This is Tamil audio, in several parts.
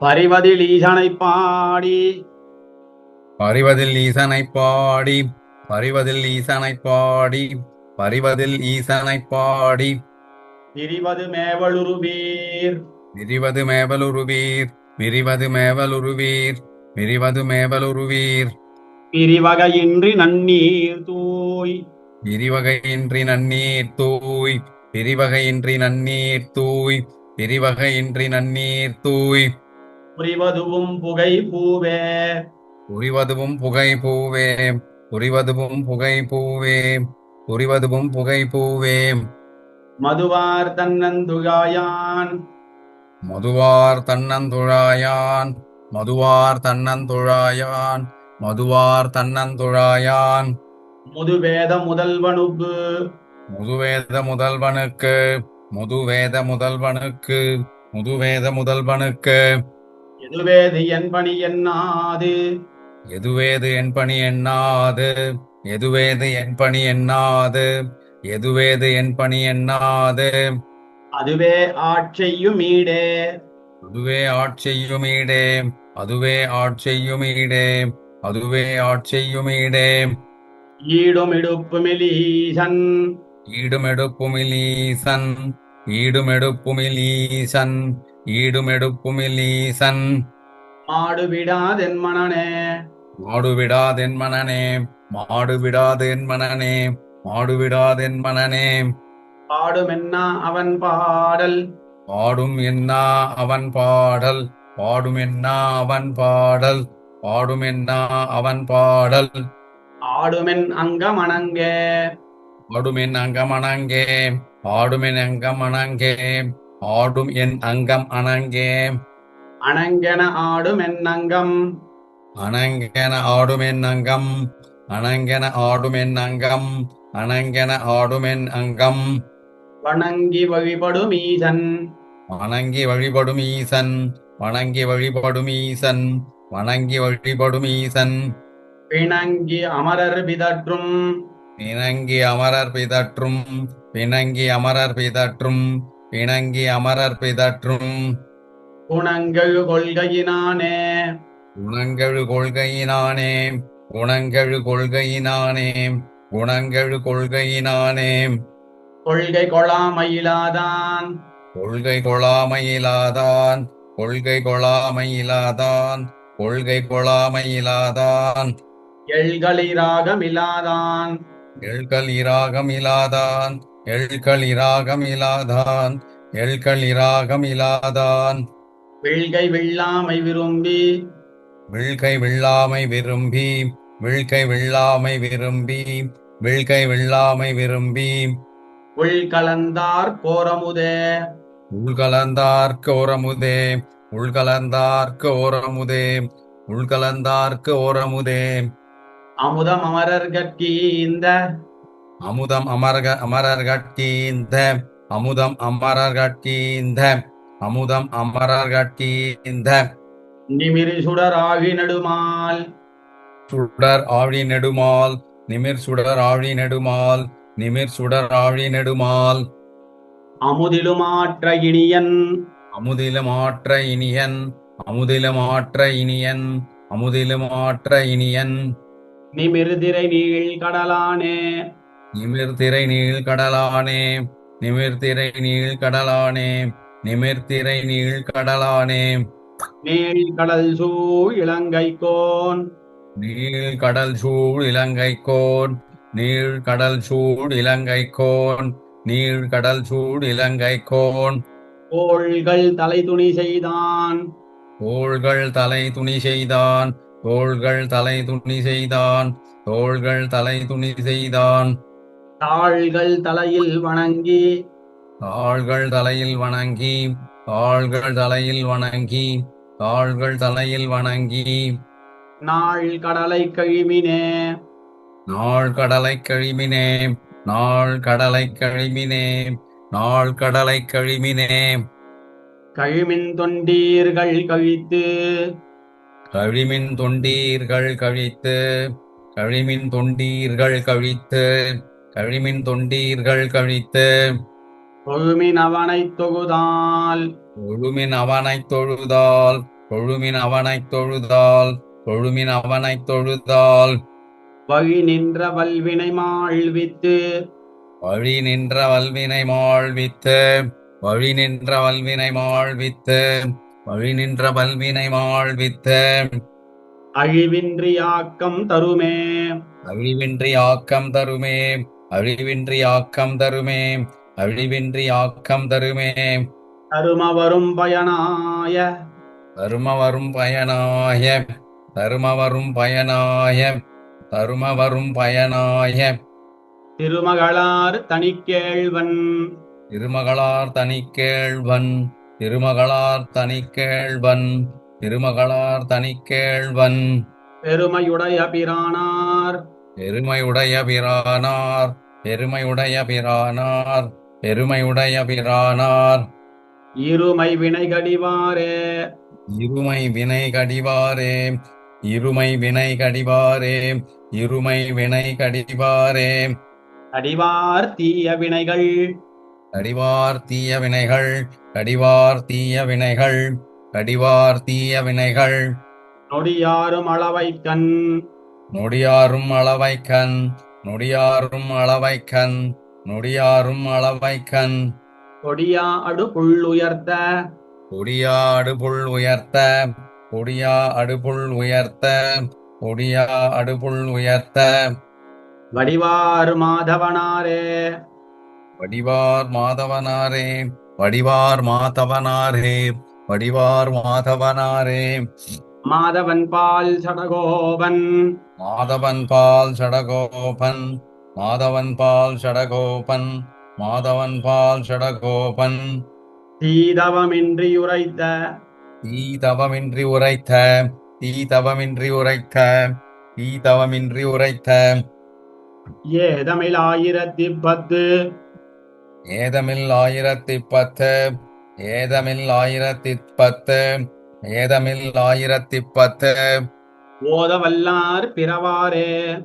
பரிவதில் ஈசனை பாடி. பரிவதில் ஈசனைப் பாடி பரிவதில் ஈசனைப் பாடி பரிவதில் ஈசனைப் பாடி. திரிவது மேவலுருவீர். விரிவது மேவலுருவீர் விரிவது மேவலுருவீர் விரிவது மேவலுருவீர். பிரிவகையின்றி நன்னீர் தூய். விரிவகையின்றி நன்னீர் தூய் விரிவகையின்றி நன்னீர் தூய் விரிவகையின்றி நன்னீர் தூய். புரிவதுவும் புகை பூவே. புரிவதுவும் புகை பூவே. புரிவதுவும் புகை பூவே. புரிவதுவும் புகை பூவே. மதுவார் தன்னந்துகாயான் மதுவார் தன்னந்துழாயான். மதுவார் தன்னந்துழாயான். மதுவார் தன்னந்துழாயான். முதுவேத முதல்வனுக்கு. முதுவேத முதல்வனுக்கு. முதுவேத முதல்வனுக்கு. முதுவேத முதல்வனுக்கு. எதுவேது என் பணி என்னாது? எதுவேது என் பணி எண்ணாது எதுவேது என் பணி எண்ணாது எதுவேது என் பணி எண்ணாது அதுவே ஆட்செய்யுமீடே அதுவே ஆட்செய்யுமீடே அதுவே ஆட்செய்யுமீடே அதுவே ஆட்செய்யுமீடே ஈடுமிடுப்புமிலீசன் ஈடுமெடுப்புமிலீசன் ஈடுமெடுப்புமிலீசன் ஈடுமெடுப்புமிலீசன். மாடுவிடாதென் மனனே. மாடுவிடாதென் மனனே மாடுவிடாதென் மனனே மாடுவிடாதென் மனனே. பாடுமென்னா அவன் பாடல். பாடும் என்னா அவன் பாடல். பாடும் என்னா அவன் பாடல். பாடும் என்னா அவன் பாடல். ஆடுமென் அங்கமணங்கே. ஆடும் என் அங்கம் அணங்கே ஆடும் என் அங்கம் அணங்கே. ஆடும் என் அணங்கென அங்கம். அணங்கென ஆடும் என் அங்கம். அணங்கென ஆடும் என் அங்கம். அணங்கென ஆடும் என் அங்கம். வணங்கி வழிபடும் ஈசன். வணங்கி வழிபடும் ஈசன். வணங்கி வழிபடும் ஈசன். வணங்கி வழிபடும் ஈசன். பிணங்கி அமரர் பிதற்றும். பிணங்கி அமரர் பிதற்றும். பிணங்கி அமரர் பிதற்றும். பிணங்கி அமரர் பிதற்றும். குணங்கெழு கொள்கையினானே. குணங்கெழு கொள்கையினானே. குணங்கெழு கொள்கையினானே. குணங்கெழு கொள்கையினானே. கொள்கை கொளாமயிலாதான். கொள்கை கொளாமையிலாதான். கொள்கை கொளாமையிலாதான். கொள்கை கொளாமையிலாதான். எள்களிராகமிலாதான் எழ்கள் இராகம் இலாதான் எழ்கள் இராகம் இலாதான் எழ்கள் இராகம் இலாதான் விழ்கை வெள்ளாமை விரும்பி விழ்கை வெள்ளாமை விரும்பி. விழ்கை வெள்ளாமை விரும்பி விழ்கை வெள்ளாமை விரும்பி உள்கலந்தார் கோரமுதே உள்கலந்தார்க்கு ஓரமுதே உள்கலந்தார்க்கு ஓரமுதே உள்கலந்தார்க்கு ஓரமுதே அமுதம் அமரர்கட்கி இந்த அமுதம் அமர்க அமரர்கட்கீந்த அமுதம் அமரர்கட்கீந்த அமுதம் அமரர்கட்கீந்த. நிமிரி சுடராகி நடுமால். சுடர் ஆழி நெடுமால் நிமிர் சுடர் ஆழி நெடுமால் நிமிர் சுடர் ஆழி நெடுமால். அமுதிலுமாற்ற இனியன். அமுதிலுமாற்ற இனியன் அமுதிலுமாற்ற இனியன் அமுதிலுமாற்ற இனியன். நிமிர்திரை நீள் கடலானே. நிமிர்திரை நீள் கடலானே நிமிர்திரை நீள் கடலானே நிமிர்திரை நீள் கடலானே. நீள் கடல் சூழ் இலங்கைக்கோன் நீள் கடல் சூழ் இலங்கைக்கோன் நீள் கடல் சூழ் இலங்கைக்கோன் நீள் கடல் சூழ் இலங்கைக்கோன் கோள்கள் தலை துணி செய்தான். தோள்கள் தலை துணி செய்தான் தோள்கள் தலை துணி செய்தான் தோள்கள் தலை துணி செய்தான். தாள்கள் தலையில் வணங்கி. தாள்கள் தலையில் வணங்கி தாள்கள் தலையில் வணங்கி தாள்கள் தலையில் வணங்கி. நாள் கடலை கழிமினே. நாள் கடலை கழிமினே நாள் கடலை கழிமினே நாள் கடலை கழிமினே. கழிமின் தொண்டீர்கள் கழித்து. கழிமின் தொண்டீர்கள் கழித்து கழிமின் தொண்டீர்கள் கழித்து. கழிமின் தொண்டீர்கள் கழித்து கொழுமின் அவனைத் தொகுதால் தொழுமின் அவனைத் தொழுதால் தொழுமின் அவனைத் தொழுதால் தொழுமின் அவனைத் தொழுதால். வழி நின்ற வல்வினை மாழ்வித்து. வழி நின்ற வல்வினை மாழ்வித்து வழி நின்ற வல்வினை மாழ்வித்து வழி நின்ற வல்வினை மாழ்வித்து. அழிவின்றி ஆக்கம் தருமே. அழிவின்றி ஆக்கம் தருமே. அழிவின்றி ஆக்கம் தருமே அழிவின்றி ஆக்கம் தருமே. தரும வரும் பயனாய. தரும வரும் பயனாய தரும வரும் பயனாய தரும வரும் பயனாய. திருமகளார் தனிக்கேழ்வன். திருமகளார் தனிக்கேழ்வன் திருமகளார் தனிக்கேழ்வன் திருமகளார் தனிக்கேழ்வன். பெருமையுடைய பிரானார் பெருமையுடைய பிரானார் பெருமையுடைய பிரானார் பெருமையுடைய பிரானார். இருமை வினை கடிவாரே. இருமை வினை கடிவாரே இருமை வினை கடிவாரே இருமை வினை கடிவாரே. கடிவார் தீய வினைகள். கடிவார் தீய வினைகள் கடிவார் தீய வினைகள் கடிவார் தீய வினைகள். நொடியாரும் அளவை கண் நொடியாரும் அளவைக்கண் நொடியாரும் அளவைக்கண் நொடியாரும் அளவைக்கண். கொடியா அடு புள்ளுயர்த்த. கொடியா அடுபுள் உயர்த்த கொடியா அடுபுள் உயர்த்த கொடியா அடுபுள் உயர்த்த வடிவார் மாதவனாரே. வடிவார் மாதவனாரே. வடிவார் மாதவனாரே. வடிவார் மாதவனாரே. மாதவன் பால் சடகோபன். மாதவன் பால் சடகோபன் மாதவன் பால் சடகோபன் மாதவன் பால் சடகோபன். தீதவமின்றி உரைத்த. தீதவமின்றி உரைத்த தீதவமின்றி உரைத்த தீதவமின்றி உரைத்த. ஏதமிழ் ஆயிரத்தி பத்து ஏதமில் ஆயிரத்தி பத்து ஏதமில் ஆயிரத்தி பத்து ஏதமில் ஆயிரத்தி பத்து ஓதவல்லார் பிறவாரே.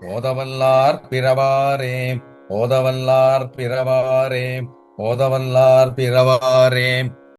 ஓதவல்லார் பிறவாரே. ஓதவல்லார் பிறவாரே. ஓதவல்லார் பிறவாரே.